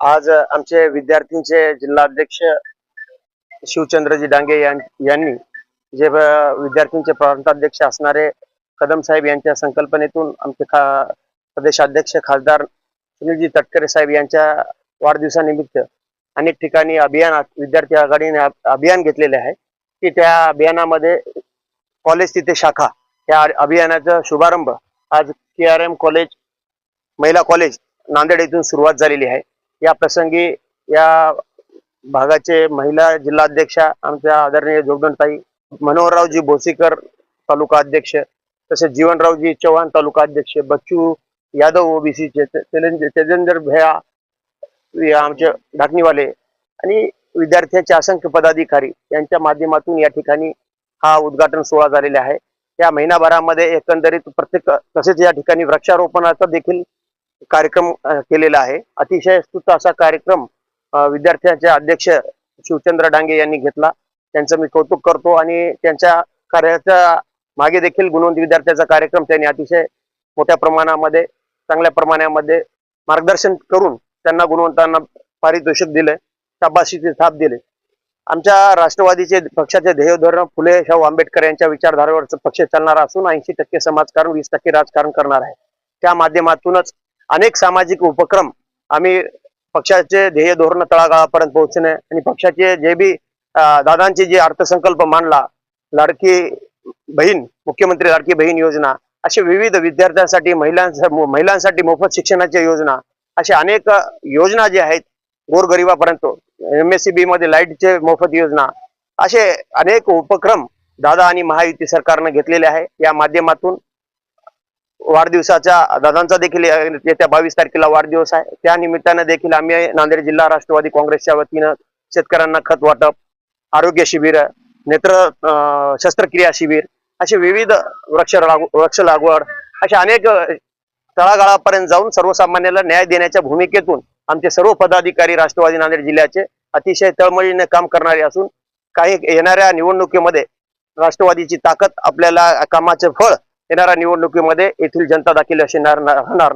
आज आमचे विद्यार्थ्यांचे जिल्हाध्यक्ष शिवचंद्रजी डांगे यांनी जे विद्यार्थ्यांचे प्रांताध्यक्ष असणारे कदम साहेब यांच्या संकल्पनेतून आमचे खा प्रदेशाध्यक्ष खासदार सुनीलजी तटकरे साहेब यांच्या वाढदिवसानिमित्त अनेक ठिकाणी अभियान विद्यार्थी आघाडीने अभियान घेतलेले आहे. की त्या अभियानामध्ये कॉलेज तिथे शाखा या अभियानाचा शुभारंभ आज के आर एम कॉलेज महिला कॉलेज नांदेड येथून सुरुवात झालेली आहे. या प्रसंगी या भागाचे महिला जिल्हाध्यक्षा आमच्या आदरणीय जोगदंडताई मनोहररावजी भोसीकर तालुका अध्यक्ष तसेच जीवनरावजी चव्हाण तालुका अध्यक्ष बच्चू यादव ओबीसीचे तेजेंद्र भया आमचे ढाकणीवाले आणि विद्यार्थ्यांचे असंख्य पदाधिकारी यांच्या माध्यमातून या ठिकाणी हा उद्घाटन सोहळा झालेला आहे. या महिनाभरामध्ये एकंदरीत प्रत्येक तसेच या ठिकाणी वृक्षारोपणाचा देखील कार्यक्रम केलेला आहे. अतिशय स्तुत असा कार्यक्रम विद्यार्थ्यांचे अध्यक्ष शिवचंद्र डांगे यांनी घेतला. त्यांचं मी कौतुक करतो आणि त्यांच्या कार्याच्या मागे देखील गुणवंत विद्यार्थ्याचा कार्यक्रम त्यांनी अतिशय मोठ्या प्रमाणामध्ये चांगल्या प्रमाणामध्ये मार्गदर्शन करून त्यांना गुणवंतांना पारितोषिक दिले शाबाशीची थाप दिले. आमच्या राष्ट्रवादीचे पक्षाचे ध्येयधोरण फुले शाहू आंबेडकर यांच्या विचारधारेवरचं पक्ष चालणार असून ऐंशी टक्के समाजकारण वीस टक्के राजकारण करणार आहे. त्या माध्यमातूनच अनेक सामाजिक उपक्रम आम्ही पक्षाचे ध्येय धोरण तळागाळापर्यंत पोहोचणे आणि पक्षाचे जे बी दादांचे जे अर्थसंकल्प मांडला लाडकी बहीण मुख्यमंत्री लाडकी बहीण योजना असे विविध विद्यार्थ्यांसाठी महिलांसाठी महिलांसाठी मोफत शिक्षणाच्या योजना अशा अनेक योजना ज्या आहेत गोरगरिबापर्यंत एम एस सी बी मध्ये लाईटचे मोफत योजना असे अनेक उपक्रम दादा आणि महायुती सरकारनं घेतलेले आहे. या माध्यमातून वाढदिवसाच्या दादांचा देखील येत्या बावीस तारखेला वाढदिवस आहे. त्या निमित्तानं देखील आम्ही नांदेड जिल्हा राष्ट्रवादी काँग्रेसच्या वतीनं शेतकऱ्यांना खत वाटप आरोग्य शिबिर नेत्र शस्त्रक्रिया शिबिर असे विविध वृक्ष वृक्ष लागवड अशा अनेक तळागाळापर्यंत जाऊन सर्वसामान्याला न्याय देण्याच्या भूमिकेतून आमचे सर्व पदाधिकारी राष्ट्रवादी नांदेड जिल्ह्याचे अतिशय तळमळीने काम करणारे असून काही येणाऱ्या निवडणुकीमध्ये राष्ट्रवादीची ताकद आपल्याला कामाचे फळ येणाऱ्या निवडणुकीमध्ये येथील जनता दाखील असे राहणार